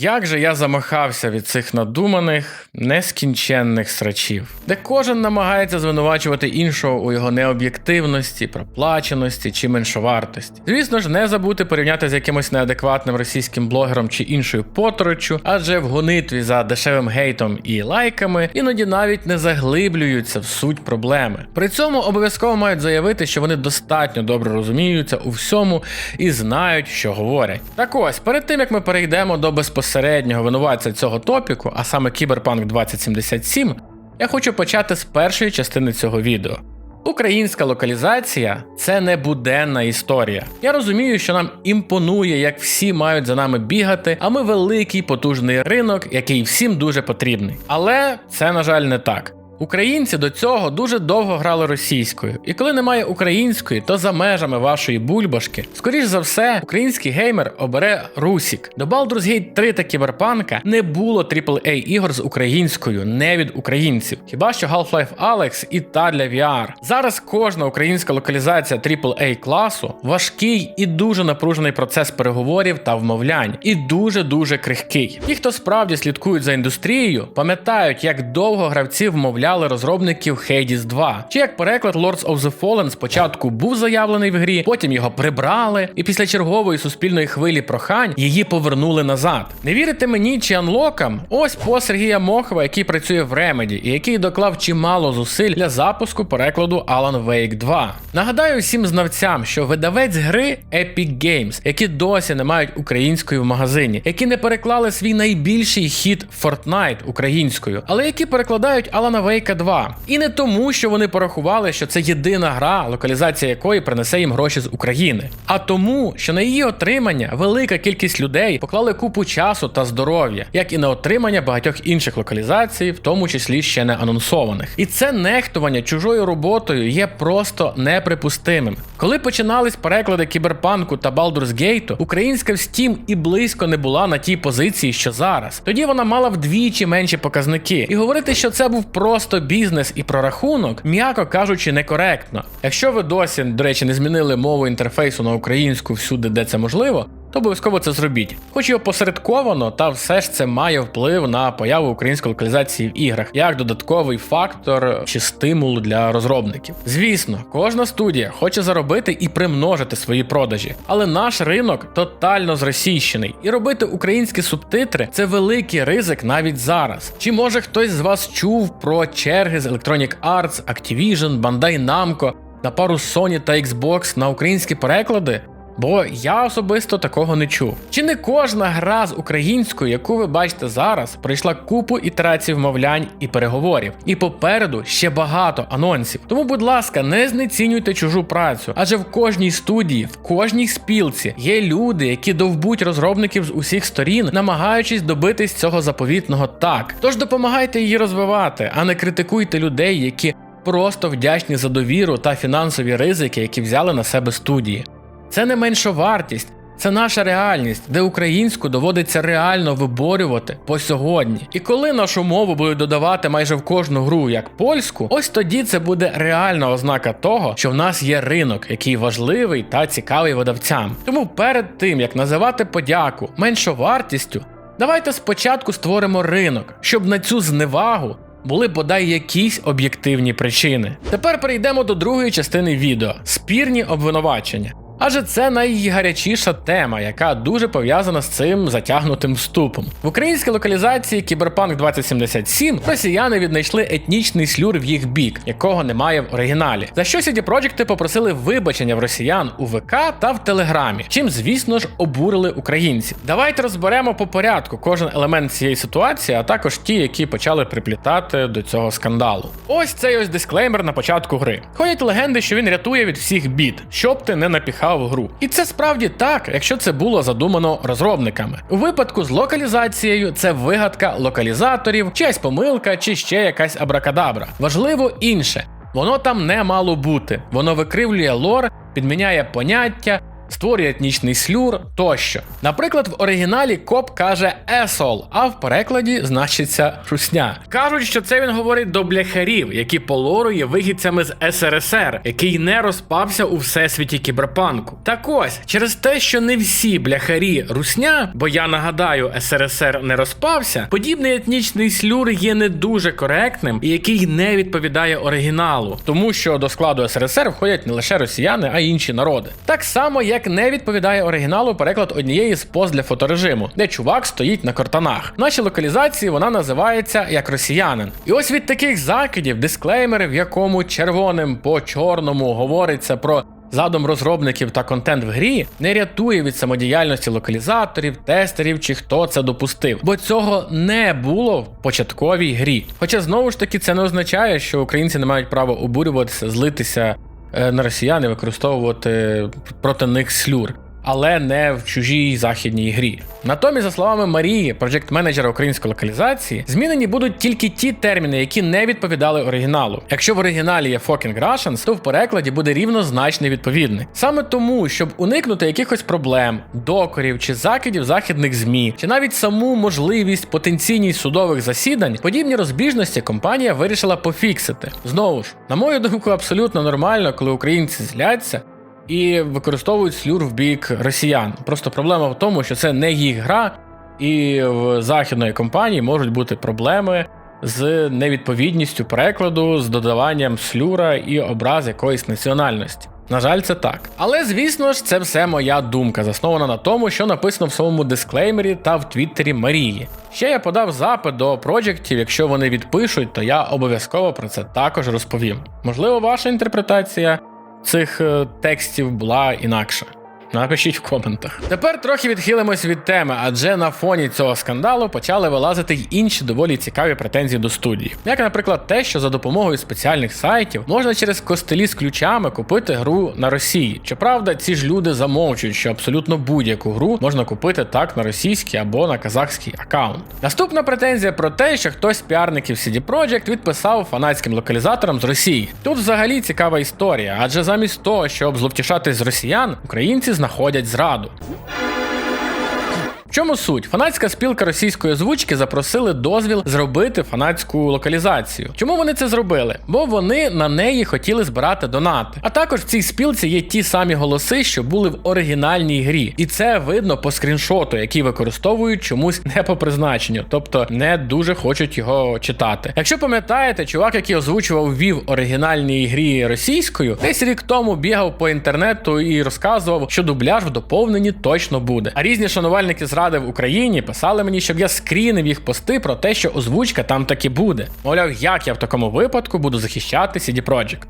Як же я замахався від цих надуманих, нескінченних срачів, де кожен намагається звинувачувати іншого у його необ'єктивності, проплаченості чи меншовартості. Звісно ж, не забути порівняти з якимось неадекватним російським блогером чи іншою поторочю, адже в гонитві за дешевим гейтом і лайками іноді навіть не заглиблюються в суть проблеми. При цьому обов'язково мають заявити, що вони достатньо добре розуміються у всьому і знають, що говорять. Так ось, перед тим як ми перейдемо до безпосереднього винуватця цього топіку, а саме Cyberpunk 2077, я хочу почати з першої частини цього відео. Українська локалізація це не буденна історія. Я розумію, що нам імпонує, як всі мають за нами бігати, а ми великий потужний ринок, який всім дуже потрібний. Але це, на жаль, не так. Українці до цього дуже довго грали російською, і коли немає української, то за межами вашої бульбашки, скоріш за все, український геймер обере Русік. До Baldur's Gate 3 та Кіберпанка не було AAA ігор з українською, не від українців. Хіба що Half-Life Alyx і та для VR. Зараз кожна українська локалізація AAA класу важкий і дуже напружений процес переговорів та вмовлянь, і дуже дуже крихкий. Ті, хто справді слідкують за індустрією, пам'ятають, як довго гравці вмовляли розробників Hades 2. Чи як переклад Lords of the Fallen спочатку був заявлений в грі, потім його прибрали, і після чергової суспільної хвилі прохань її повернули назад. Не вірите мені чи анлокам? Ось по Сергія Мохова, який працює в Remedy і який доклав чимало зусиль для запуску перекладу Alan Wake 2. Нагадаю всім знавцям, що видавець гри Epic Games, які досі не мають української в магазині, які не переклали свій найбільший хіт Fortnite українською, але які перекладають Алана Вейка 2. І не тому, що вони порахували, що це єдина гра, локалізація якої принесе їм гроші з України, а тому, що на її отримання велика кількість людей поклали купу часу та здоров'я, як і на отримання багатьох інших локалізацій, в тому числі ще не анонсованих. І це нехтування чужою роботою є просто неприпустимим. Коли починались переклади кіберпанку та Baldur's Gate, українська в Steam і близько не була на тій позиції, що зараз. Тоді вона мала вдвічі менші показники, і говорити, що це був просто бізнес і прорахунок, м'яко кажучи, некоректно. Якщо ви досі, до речі, не змінили мову інтерфейсу на українську всюди, де це можливо. То обов'язково це зробіть. Хоч і опосередковано, та все ж це має вплив на появу української локалізації в іграх як додатковий фактор чи стимул для розробників. Звісно, кожна студія хоче заробити і примножити свої продажі, але наш ринок тотально зросійщений, і робити українські субтитри це великий ризик навіть зараз. Чи може хтось з вас чув про черги з Electronic Arts, Activision, Bandai Namco на пару Sony та Xbox на українські переклади? Бо я особисто такого не чув. Чи не кожна гра з українською, яку ви бачите зараз, пройшла купу ітерацій вмовлянь і переговорів, і попереду ще багато анонсів. Тому, будь ласка, не знецінюйте чужу працю, адже в кожній студії, в кожній спілці є люди, які довбуть розробників з усіх сторін, намагаючись добитись цього заповітного так. Тож допомагайте її розвивати, а не критикуйте людей, які просто вдячні за довіру та фінансові ризики, які взяли на себе студії. Це не меншовартість, це наша реальність, де українську доводиться реально виборювати по сьогодні. І коли нашу мову будуть додавати майже в кожну гру як польську, ось тоді це буде реальна ознака того, що в нас є ринок, який важливий та цікавий видавцям. Тому перед тим як називати подяку меншовартістю, давайте спочатку створимо ринок, щоб на цю зневагу. Були бодай якісь об'єктивні причини. Тепер перейдемо до другої частини відео спірні обвинувачення. Адже це найгарячіша тема, яка дуже пов'язана з цим затягнутим вступом. В українській локалізації Cyberpunk 2077 росіяни віднайшли етнічний слюр в їх бік, якого немає в оригіналі. За що CD Projekt попросили вибачення в росіян у ВК та в Телеграмі, чим, звісно ж, обурили українців. Давайте розберемо по порядку кожен елемент цієї ситуації, а також ті, які почали приплітати до цього скандалу. Ось цей ось дисклеймер на початку гри. Ходять легенди, що він рятує від всіх бід, щоб ти не напіхав в гру. І це справді так, якщо це було задумано розробниками. У випадку з локалізацією це вигадка локалізаторів, чиясь помилка чи ще якась абракадабра. Важливо інше. Воно там не мало бути. Воно викривлює лор, підміняє поняття, створює етнічний слюр тощо. Наприклад, в оригіналі коп каже есол, а в перекладі значиться русня. Кажуть, що це він говорить до бляхарів, які по лору є вихідцями з СРСР, який не розпався у всесвіті кіберпанку. Так ось, через те, що не всі бляхарі русня, бо я нагадаю, СРСР не розпався, подібний етнічний слюр є не дуже коректним і який не відповідає оригіналу, тому що до складу СРСР входять не лише росіяни, а й інші народи. Так само, як не відповідає оригіналу переклад однієї з поз для фоторежиму, де чувак стоїть на кортанах. В нашій локалізації вона називається як росіянин. І ось від таких закидів, дисклеймери, в якому червоним по чорному говориться про. Задум розробників та контент в грі не рятує від самодіяльності локалізаторів, тестерів чи хто це допустив, бо цього не було в початковій грі. Хоча знову ж таки це не означає, що українці не мають права обурюватися, злитися на росіян і використовувати проти них слюр. Але не в чужій західній грі. Натомість, за словами Марії, проєкт менеджера української локалізації, змінені будуть тільки ті терміни, які не відповідали оригіналу. Якщо в оригіналі є fucking Russians, то в перекладі буде рівнозначний відповідник. Саме тому, щоб уникнути якихось проблем, докорів чи закидів західних змі, чи навіть саму можливість потенційність судових засідань, подібні розбіжності компанія вирішила пофіксити. Знову ж, на мою думку, абсолютно нормально, коли українці зляться і використовують слюр в бік росіян. Просто проблема в тому, що це не їх гра, і в західної компанії можуть бути проблеми з невідповідністю перекладу, з додаванням слюра і образ якоїсь національності. На жаль, це так. Але звісно ж, це все моя думка, заснована на тому, що написано в самому дисклеймері та в твіттері Марії. Ще я подав запит до проєктів, якщо вони відпишуть, то я обов'язково про це також розповім. Можливо, ваша інтерпретація цих е, текстів була інакша. Напишіть в коментах. Тепер трохи відхилимось від теми, адже на фоні цього скандалу почали вилазити й інші доволі цікаві претензії до студії. Як, наприклад, те, що за допомогою спеціальних сайтів можна через костелі з ключами купити гру на Росії. Щоправда, ці ж люди замовчують, що абсолютно будь-яку гру можна купити так на російський або на казахський аккаунт. Наступна претензія про те, що хтось з піарників CD Projekt відписав фанатським локалізаторам з Росії. Тут взагалі цікава історія, адже замість того, щоб зловтішатись з росіян, українці знаходять зраду. В чому суть? Фанатська спілка російської озвучки запросили дозвіл зробити фанатську локалізацію. Чому вони це зробили? Бо вони на неї хотіли збирати донати. А також в цій спілці є ті самі голоси, що були в оригінальній грі. І це видно по скріншоту, який використовують чомусь не по призначенню, тобто не дуже хочуть його читати. Якщо пам'ятаєте, чувак, який озвучував вів оригінальній грі російською, десь рік тому бігав по інтернету і розказував, що дубляж в доповненні точно буде. А різні шанувальники зради в Україні писали мені, щоб я скрінив їх пости про те, що озвучка там таки буде. Мовляв, як я в такому випадку буду захищати CD Projekt.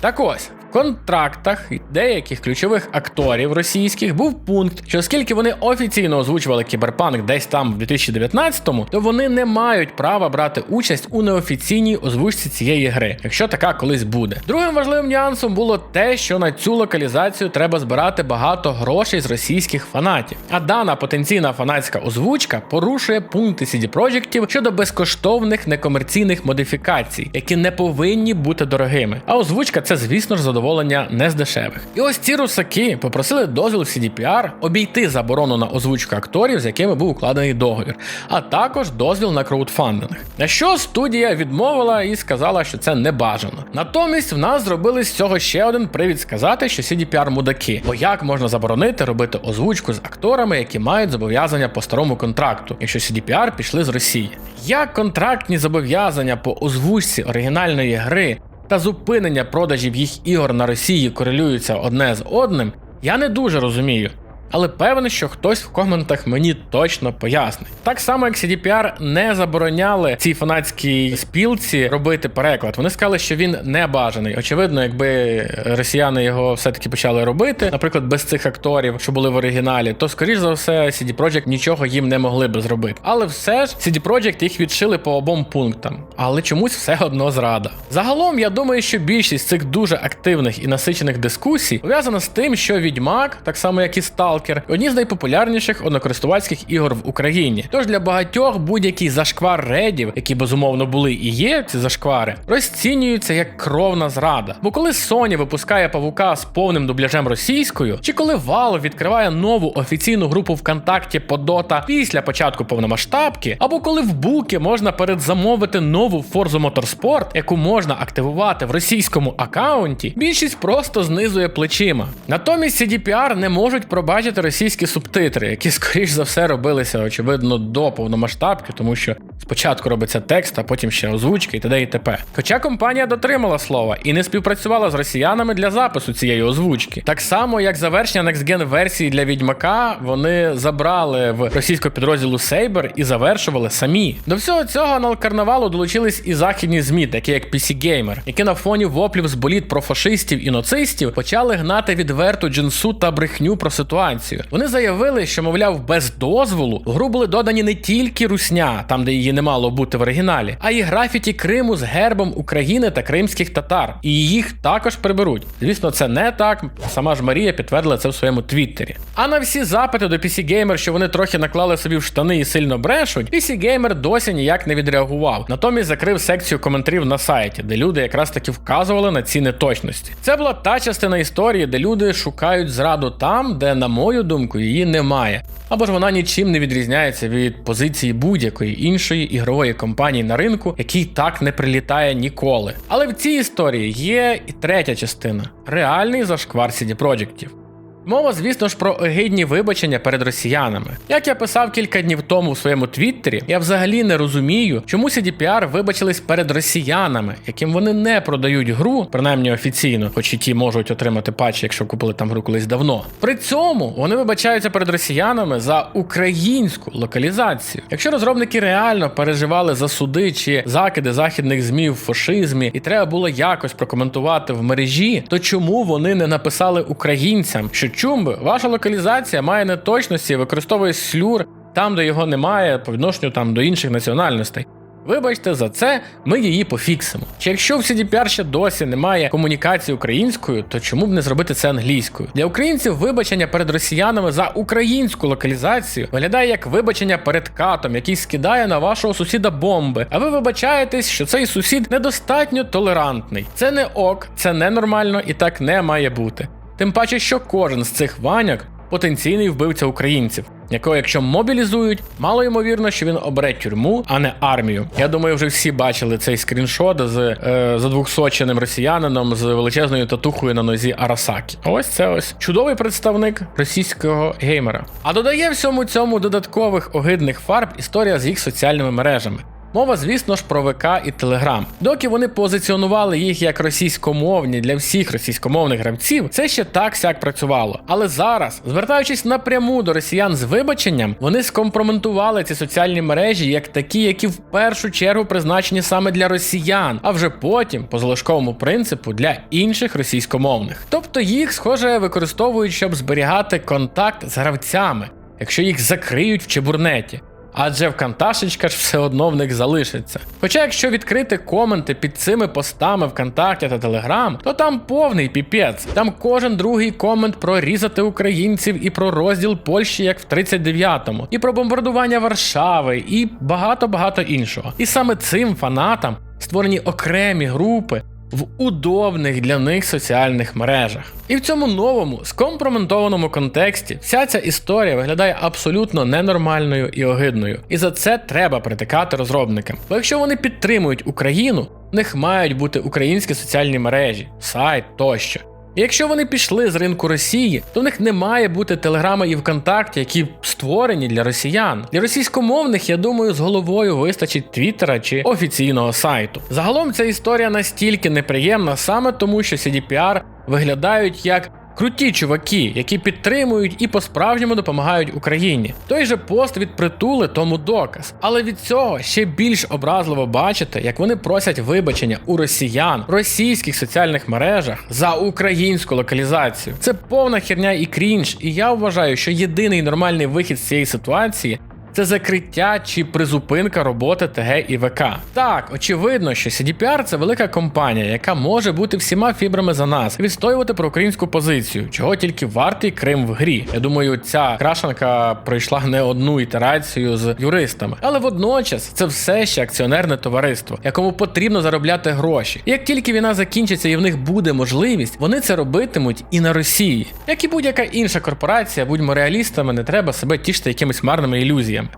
Так ось, контрактах деяких ключових акторів російських був пункт, що оскільки вони офіційно озвучували кіберпанк десь там в 2019-му, то вони не мають права брати участь у неофіційній озвучці цієї гри, якщо така колись буде. Другим важливим нюансом було те, що на цю локалізацію треба збирати багато грошей з російських фанатів. А дана потенційна фанатська озвучка порушує пункти CD Projektів щодо безкоштовних некомерційних модифікацій, які не повинні бути дорогими. А озвучка це, звісно ж, задоволення не з дешевих. І ось ці русаки попросили дозвіл CDPR обійти заборону на озвучку акторів, з якими був укладений договір, а також дозвіл на краудфандинг. На що студія відмовила і сказала, що це не бажано. Натомість в нас зробили з цього ще один привід сказати, що CDPR мудаки. Бо як можна заборонити робити озвучку з акторами, які мають зобов'язання по старому контракту, якщо CDPR пішли з Росії? Як контрактні зобов'язання по озвучці оригінальної гри та зупинення продажів їх ігор на Росії корелюються одне з одним, я не дуже розумію. Але певен, що хтось в коментах мені точно пояснить. Так само, як CDPR не забороняли цій фанатській спілці робити переклад. Вони сказали, що він не бажаний. Очевидно, якби росіяни його все-таки почали робити, наприклад, без цих акторів, що були в оригіналі, то скоріш за все CD Projekt нічого їм не могли би зробити. Але все ж CD Projekt їх відшили по обом пунктам. Але чомусь все одно зрада. Загалом, я думаю, що більшість цих дуже активних і насичених дискусій пов'язана з тим, що відьмак, так само як і Стал. Stalker, одні з найпопулярніших однокористувацьких ігор в Україні. Тож для багатьох будь-який зашквар редів, які безумовно були і є ці зашквари, розцінюються як кровна зрада. Бо коли Sony випускає павука з повним дубляжем російською, чи коли Valve відкриває нову офіційну групу ВКонтакті по Dota після початку повномасштабки, або коли в буки можна передзамовити нову Forza Motorsport, яку можна активувати в російському аккаунті, більшість просто знизує плечима. Натомість CDPR не можуть пробачити російські субтитри, які скоріш за все робилися очевидно до повномасштабки, тому що спочатку робиться текст, а потім ще озвучки і т.д. і т.п. Хоча компанія дотримала слова і не співпрацювала з росіянами для запису цієї озвучки. Так само, як завершення Next Gen версії для Відьмака, вони забрали в російського підрозділу Saber і завершували самі. До всього цього на карнавалу долучились і західні змі, такі як PC Gamer, які на фоні воплів з боліт про фашистів і нацистів почали гнати відверту джинсу та брехню про ситуацію. Вони заявили, що, мовляв, без дозволу в гру були додані не тільки русня, там де її не мало бути в оригіналі, а й графіті Криму з гербом України та кримських татар. І їх також приберуть. Звісно, це не так. Сама ж Марія підтвердила це в своєму твіттері. А на всі запити до PC Gamer, що вони трохи наклали собі в штани і сильно брешуть, PC Gamer досі ніяк не відреагував. Натомість закрив секцію коментарів на сайті, де люди якраз таки вказували на ці неточності. Це була та частина історії, де люди шукають зраду там, де, на мою думку, її немає. Або ж вона нічим не відрізняється від позиції будь-якої іншої ігрової компанії на ринку, який так не прилітає ніколи. Але в цій історії є і третя частина реальний зашквар CD Projektів. Мова, звісно ж, про огидні вибачення перед росіянами. Як я писав кілька днів тому у своєму твіттері, я взагалі не розумію, чому CDPR вибачились перед росіянами, яким вони не продають гру, принаймні офіційно, хоч і ті можуть отримати патчі, якщо купили там гру колись давно. При цьому вони вибачаються перед росіянами за українську локалізацію. Якщо розробники реально переживали за суди чи закиди західних змі в фашизмі, і треба було якось прокоментувати в мережі, то чому вони не написали українцям, що чумби, ваша локалізація має неточності, використовує слюр там, де його немає, по відношенню там до інших національностей. Вибачте, за це ми її пофіксимо. Чи якщо в CDPR ще досі немає комунікації українською, то чому б не зробити це англійською? Для українців вибачення перед росіянами за українську локалізацію виглядає як вибачення перед катом, який скидає на вашого сусіда бомби. А ви вибачаєтесь, що цей сусід недостатньо толерантний. Це не ок, це ненормально і так не має бути. Тим паче, що кожен з цих ваняк потенційний вбивця українців, якого, якщо мобілізують, мало ймовірно, що він обере тюрму, а не армію. Я думаю, вже всі бачили цей скріншот з е, задвухсоченим росіянином з величезною татухою на нозі Арасакі. Ось це ось чудовий представник російського геймера. А додає всьому цьому додаткових огидних фарб історія з їх соціальними мережами. Мова, звісно ж, про ВК і Телеграм. Доки вони позиціонували їх як російськомовні для всіх російськомовних гравців, це ще так сяк працювало. Але зараз, звертаючись напряму до росіян з вибаченням, вони скомпроментували ці соціальні мережі як такі, які в першу чергу призначені саме для росіян, а вже потім, по залишковому принципу, для інших російськомовних. Тобто їх, схоже, використовують, щоб зберігати контакт з гравцями, якщо їх закриють в чебурнеті. Адже вканташечка ж все одно в них залишиться. Хоча, якщо відкрити коменти під цими постами ВКонтакті та Телеграм, то там повний піпець. Там кожен другий комент про різати українців і про розділ Польщі, як в 39-му, і про бомбардування Варшави, і багато-багато іншого. І саме цим фанатам створені окремі групи. В удобних для них соціальних мережах. І в цьому новому скомпроментованому контексті вся ця історія виглядає абсолютно ненормальною і огидною. І за це треба притикати розробникам. Бо якщо вони підтримують Україну, в них мають бути українські соціальні мережі, сайт тощо. Якщо вони пішли з ринку Росії, то в них не має бути телеграма і ВКонтакті, які створені для росіян. Для російськомовних, я думаю, з головою вистачить Твіттера чи офіційного сайту. Загалом ця історія настільки неприємна, саме тому, що CDPR виглядають як. Круті чуваки, які підтримують і по-справжньому допомагають Україні. Той же пост від притули тому доказ. Але від цього ще більш образливо бачити, як вони просять вибачення у росіян в російських соціальних мережах за українську локалізацію. Це повна херня і крінж. І я вважаю, що єдиний нормальний вихід з цієї ситуації Це закриття чи призупинка роботи ТГ і ВК. Так, очевидно, що CDPR – це велика компанія, яка може бути всіма фібрами за нас, відстоювати проукраїнську позицію, чого тільки вартий Крим в грі. Я думаю, ця крашанка пройшла не одну ітерацію з юристами, але водночас це все ще акціонерне товариство, якому потрібно заробляти гроші. І як тільки війна закінчиться і в них буде можливість, вони це робитимуть і на Росії. Як і будь-яка інша корпорація, будьмо реалістами, не треба себе тішити якимись марними ілюзіями.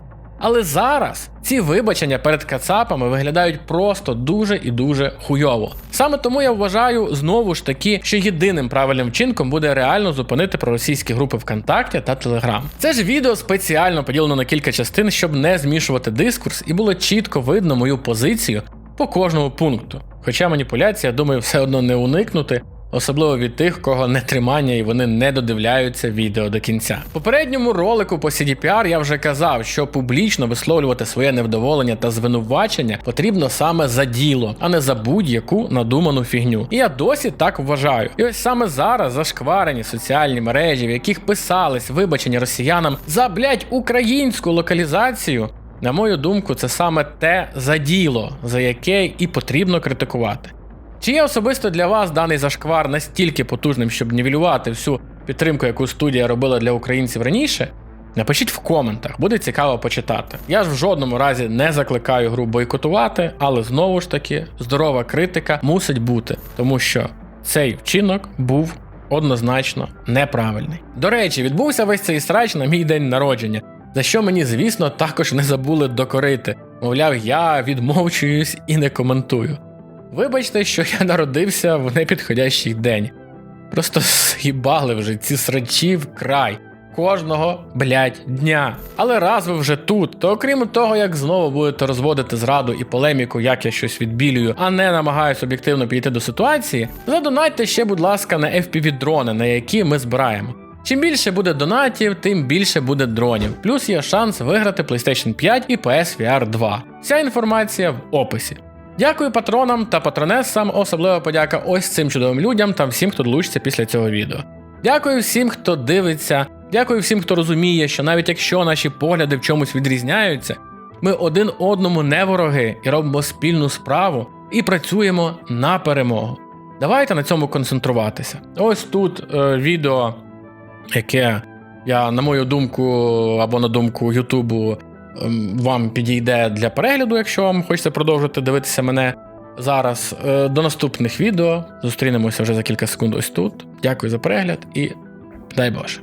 Але зараз ці вибачення перед кацапами виглядають просто дуже і дуже хуйово. Саме тому я вважаю знову ж таки, що єдиним правильним вчинком буде реально зупинити проросійські групи ВКонтакті та Телеграм. Це ж відео спеціально поділено на кілька частин, щоб не змішувати дискурс, і було чітко видно мою позицію по кожному пункту. Хоча маніпуляція, думаю, все одно не уникнути. Особливо від тих, кого не тримання і вони не додивляються відео до кінця. В попередньому ролику по CDPR я вже казав, що публічно висловлювати своє невдоволення та звинувачення потрібно саме за діло, а не за будь-яку надуману фігню. І я досі так вважаю. І ось саме зараз зашкварені соціальні мережі, в яких писались вибачення росіянам за блять українську локалізацію. На мою думку, це саме те за діло, за яке і потрібно критикувати. Чи є особисто для вас даний зашквар настільки потужним, щоб нівелювати всю підтримку, яку студія робила для українців раніше? Напишіть в коментах, буде цікаво почитати. Я ж в жодному разі не закликаю гру бойкотувати, але знову ж таки здорова критика мусить бути, тому що цей вчинок був однозначно неправильний. До речі, відбувся весь цей срач на мій день народження, за що мені, звісно, також не забули докорити. Мовляв, я відмовчуюсь і не коментую. Вибачте, що я народився в непідходящий день. Просто з'їбали вже ці срачі в край. Кожного, блять, дня. Але раз ви вже тут, то окрім того, як знову будете розводити зраду і полеміку, як я щось відбілюю, а не намагаюсь об'єктивно підійти до ситуації, задонайте ще, будь ласка, на FPV дрони, на які ми збираємо. Чим більше буде донатів, тим більше буде дронів. Плюс є шанс виграти PlayStation 5 і PS VR 2. Вся інформація в описі. Дякую патронам та патронесам, особлива подяка ось цим чудовим людям та всім, хто долучиться після цього відео. Дякую всім, хто дивиться. Дякую всім, хто розуміє, що навіть якщо наші погляди в чомусь відрізняються, ми один одному не вороги і робимо спільну справу і працюємо на перемогу. Давайте на цьому концентруватися. Ось тут е, відео, яке я, на мою думку, або на думку Ютубу, вам підійде для перегляду, якщо вам хочеться продовжити дивитися мене зараз. Е, До наступних відео. Зустрінемося вже за кілька секунд ось тут. Дякую за перегляд і дай Боже.